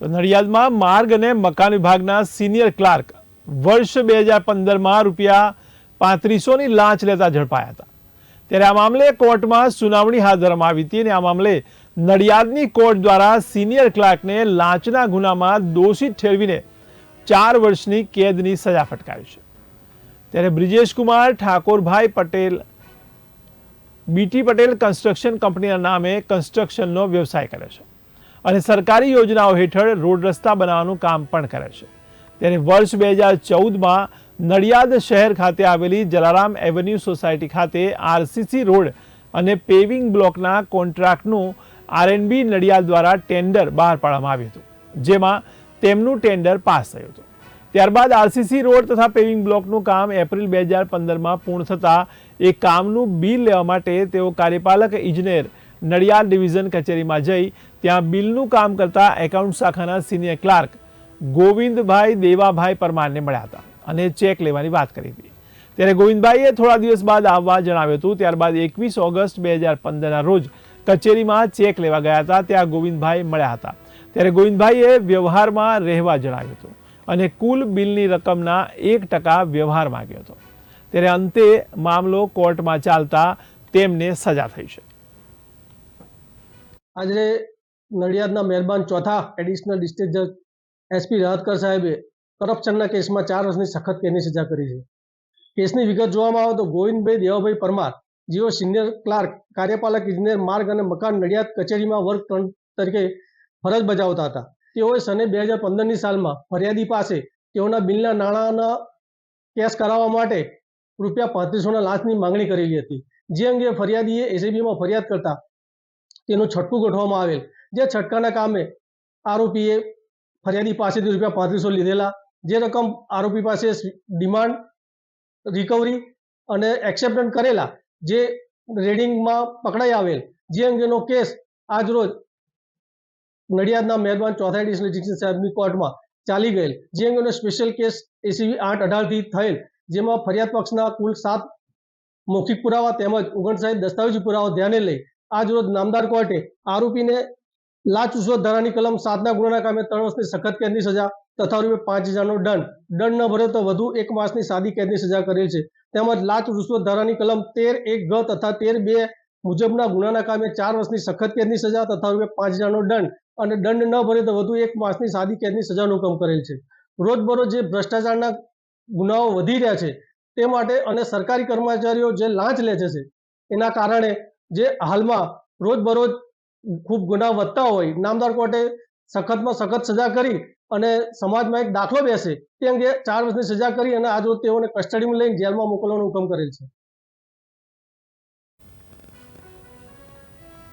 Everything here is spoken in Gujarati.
તો નડિયાદમાં માર્ગ અને મકાન વિભાગના સિનિયર ક્લાર્ક વર્ષ બે હજાર પંદરમાં રૂપિયા પાંત્રીસોની લાંચ લેતા ઝડપાયા હતા. ત્યારે આ મામલે કોર્ટમાં સુનાવણી હાથ ધરવામાં આવી હતી અને આ મામલે નડિયાદની કોર્ટ દ્વારા સિનિયર ક્લાર્કને લાંચના ગુનામાં દોષિત ઠેરવીને ચાર વર્ષની કેદની સજા ફટકારી છે. ત્યારે બ્રિજેશ કુમાર ઠાકોરભાઈ પટેલ, બીટી પટેલ કન્સ્ટ્રક્શન કંપનીના નામે કન્સ્ટ્રક્શનનો વ્યવસાય કરે છે. અને સરકારી યોજનાઓ હેઠળ રોડ રસ્તા બનાવવાનું કામ પણ કરે છે. ત્યારે વર્ષ બે હજાર ચૌદમાં નડિયાદ શહેર ખાતે આવેલી જલારામ એવન્યુ સોસાયટી ખાતે આરસીસી રોડ અને પેવિંગ બ્લોકના કોન્ટ્રાક્ટનું આરએનબી નડિયાદ દ્વારા ટેન્ડર બહાર પાડવામાં આવ્યું હતું, જેમાં તેમનું ટેન્ડર પાસ થયું હતું. ત્યારબાદ આરસીસી રોડ તથા પેવિંગ બ્લોકનું કામ એપ્રિલ બે હજાર પંદરમાં પૂર્ણ થતાં એ કામનું બિલ લેવા માટે તેઓ કાર્યપાલક, ઇજનેર નડિયાદ ડિવિઝન કચેરીમાં જઈ ત્યાં બિલનું કામ કરતા એકાઉન્ટ શાખાના સિનિયર ક્લાર્ક ગોવિંદભાઈ દેવાભાઈ પરમારને મળ્યા હતા અને ચેક લેવાની વાત કરી હતી. ત્યારે ગોવિંદભાઈએ થોડા દિવસ બાદ આવવા જણાવ્યું હતું. ત્યારબાદ એકવીસ ઓગસ્ટ બે હજાર પંદરના રોજ કચેરીમાં ચેક લેવા ગયા હતા. ત્યાં ગોવિંદભાઈ મળ્યા હતા. ત્યારે ગોવિંદભાઈએ વ્યવહારમાં રહેવા જણાવ્યું હતું અને કુલ બિલની રકમના એક ટકા વ્યવહાર માંગ્યો હતો. ત્યારે અંતે મામલો કોર્ટમાં ચાલતા તેમને સજા થઈ છે. આજે નડિયાદના મહેરબાન ચોથા એડિશનલ ડિસ્ટ્રિક્ટ જજ એસપી રાહતકર સાહેબે કરપ્શનના કેસમાં ચાર વર્ષની સખત કેદની સજા કરી છે. કેસની વિગત જોવામાં આવે તો ગોવિંદભાઈ દેવાભાઈ પરમાર, જેઓ સિનિયર ક્લાર્ક, કાર્યપાલક, ઇજનેર, માર્ગ અને મકાન નડિયાદ કચેરીમાં વર્ગ ત્રણ તરીકે ફરજ બજાવતા હતા. તેઓએ સને બે હજાર પંદરની સાલમાં ફરિયાદી પાસે તેઓના બિલના નાણાંના કેશ કરાવવા માટે રૂપિયા પાંત્રીસોના લાંચની માંગણી કરેલી હતી. જે અંગે ફરિયાદીએ એસીબીમાં ફરિયાદ કરતા તેનું છટકું ગોઠવવામાં આવેલ. જે છટકાના કામે આરોપીએ ફરિયાદી પાસેથી રૂપિયા પાંત્રીસો લીધેલા. જે રકમ આરોપી પાસે ડિમાન્ડ, રિકવરી અને એક્સેપ્ટન્ટ કરેલા જે રેડિંગમાં પકડાઈ આવેલ. જે અંગેનો કેસ આજરોજ નડિયાદના મહેરબાન ચોથા ડિસ્ટ્રિક્ટ સાહેબની કોર્ટમાં ચાલી ગયેલ. જે અંગેનો સ્પેશિયલ કેસ એસીબી આઠ અઢારથી થયેલ, જેમાં ફરિયાદ પક્ષના કુલ સાત મૌખિક પુરાવા તેમજ ઓગણસાઠ દસ્તાવેજી પુરાવા ધ્યાને લઈ આજ રોજ નામદાર કોર્ટે આરોપીને લાચ ઉશ્વત ધારાની કલમ સાતના ગુનાના કામે ત્રણ વર્ષની સખત કેદની સજા તથા રૂપિયા પાંચ હજારનો દંડ. દંડ ન ભરે તો વધુ એક માસની સાદી કેદની સજા કરેલ છે. તેમજ લાચ રૂશ્વત ધારાની કલમ તેર એક ગ તથા તેર બે મુજબના ગુનાના કામે ચાર વર્ષની સખત કેદની સજા તથા રૂપિયા પાંચ હજારનો દંડ. અને દંડ ન ભરે તો વધુ એક માસની સાદી કેદની સજાનો હુકમ કરેલ છે. રોજબરોજ જે ભ્રષ્ટાચારના ગુનાઓ વધી રહ્યા છે, તે માટે અને સરકારી કર્મચારીઓ જે લાંચ લે છે, એના કારણે જે હાલમાં રોજબરોજ ખૂબ ગુના વધતા હોય, નામદાર કોર્ટે સખતમાં સખત સજા કરી અને સમાજમાં એક દાખલો બેસે, તે અંગે ચાર વર્ષની સજા કરી અને આજ રોજ તેઓને કસ્ટડીમાં લઈને જેલમાં મોકલવાનો હુકમ કરેલ છે.